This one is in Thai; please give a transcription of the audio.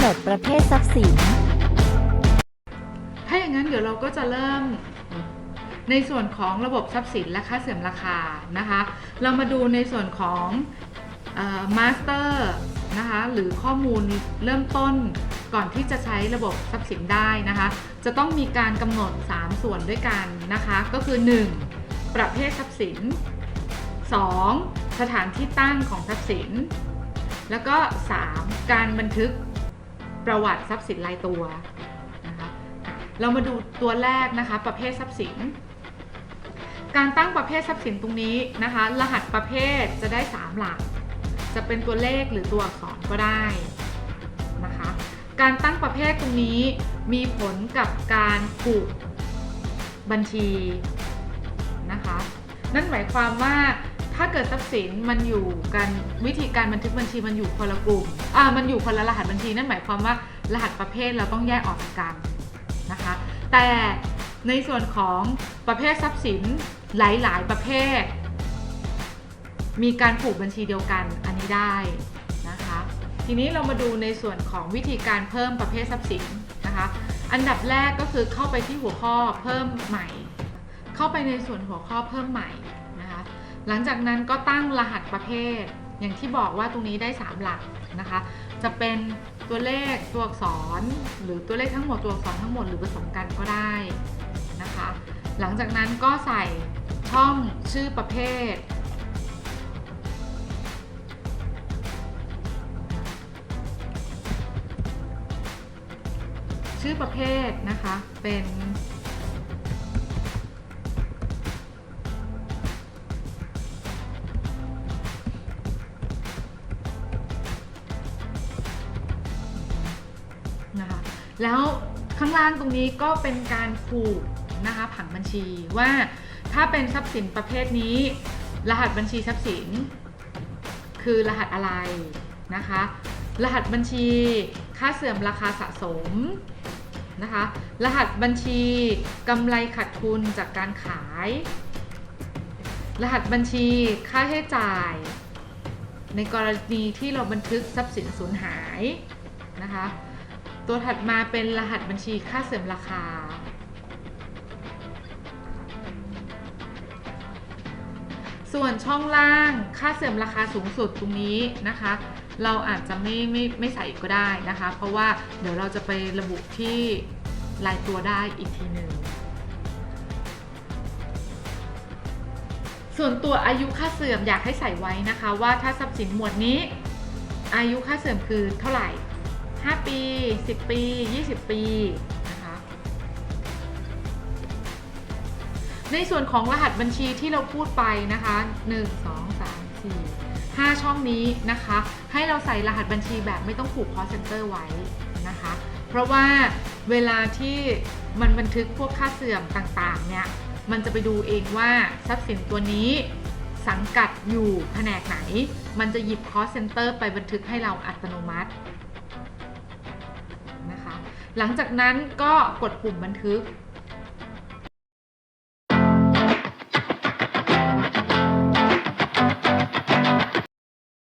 หนดประเภททรัพย์สิน ถ้าอย่างนั้นเดี๋ยวเราก็จะเริ่มในส่วนของระบบทรัพย์สินและค่าเสื่อมราคานะคะ เรามาดูในส่วนของมาสเตอร์นะคะหรือข้อมูลเริ่มต้นก่อนที่จะใช้ระบบทรัพย์สินได้นะคะ จะต้องมีการกำหนด 3 ส่วนด้วยกันนะคะ ก็คือ 1. ประเภททรัพย์สิน 2. สถานที่ตั้งของทรัพย์สิน แล้วก็ 3. การบันทึก ประวัติทรัพย์สินรายตัวนะคะเรามาดูตัวแรกนะคะ ประเภททรัพย์สิน การตั้งประเภททรัพย์สินตรงนี้นะคะ รหัสประเภทจะได้ 3 หลัก จะเป็นตัวเลขหรือตัวอักษรก็ได้นะคะ การตั้งประเภทตรงนี้มีผลกับการผูกบัญชีนะคะ นั่นหมายความว่า ถ้าเกิดทรัพย์สินมันอยู่กันวิธีการบันทึกบัญชีมันอยู่คนละกลุ่มอ่ามันอยู่คนละรหัสบัญชีนั่นหมายความว่ารหัสประเภทเราต้องแยกออกจากกันนะคะ แต่ในส่วนของประเภททรัพย์สินหลาย ๆ ประเภท มีการผูกบัญชีเดียวกันอันนี้ได้นะคะ ทีนี้เรามาดูในส่วนของวิธีการเพิ่มประเภททรัพย์สินนะคะ อันดับแรกก็คือเข้าไปที่หัวข้อเพิ่มใหม่ เข้าไปในส่วนหัวข้อเพิ่มใหม่ หลังจากนั้นก็ตั้งรหัสประเภท อย่างที่บอกว่าตรงนี้ได้ 3 หลักนะคะ จะเป็นตัวเลขตัวอักษร หรือตัวเลขทั้งหมดตัวอักษรทั้งหมดหรือผสมกันก็ได้นะคะ หลังจากนั้นก็ใส่ช่องชื่อประเภทชื่อประเภทนะคะเป็น แล้วข้างล่างตรงนี้ก็เป็นการผูกนะคะผังบัญชีว่าถ้าเป็นทรัพย์สินประเภทนี้ รหัสบัญชีทรัพย์สิน คือรหัสอะไรนะคะ รหัสบัญชีค่าเสื่อมราคาสะสมนะคะรหัสบัญชีกำไรขาดทุนจากการขาย รหัสบัญชีค่าใช้จ่าย ในกรณีที่เราบันทึกทรัพย์สินสูญหายนะคะ ตัวถัดมาเป็นรหัสบัญชีค่าเสื่อมราคา ส่วนช่องล่างค่าเสื่อมราคาสูงสุดตรงนี้นะคะ เราอาจจะไม่ไม่ไม่ใส่ก็ได้นะคะ เพราะว่าเดี๋ยวเราจะไประบุที่รายตัวได้อีกทีหนึ่งส่วนตัวอายุค่าเสื่อมอยากให้ใส่ไว้นะคะ ว่าถ้าทรัพย์สินหมวดนี้ อายุค่าเสื่อมคือเท่าไหร่ 5 ปี 10 ปี 20 ปีนะคะในส่วนของรหัสบัญชีที่เราพูดไปนะคะ 1 2 3 4 5 ช่องนี้นะคะ ให้เราใส่รหัสบัญชีแบบไม่ต้องผูก call center ไว้นะคะ เพราะว่าเวลาที่มันบันทึกพวกค่าเสื่อมต่างๆเนี่ยมันจะไปดูเองว่าทรัพย์สินตัวนี้สังกัดอยู่แผนกไหน มันจะหยิบ cost center ไปบันทึกให้เราอัตโนมัติ หลังจากนั้นก็กดปุ่มบันทึก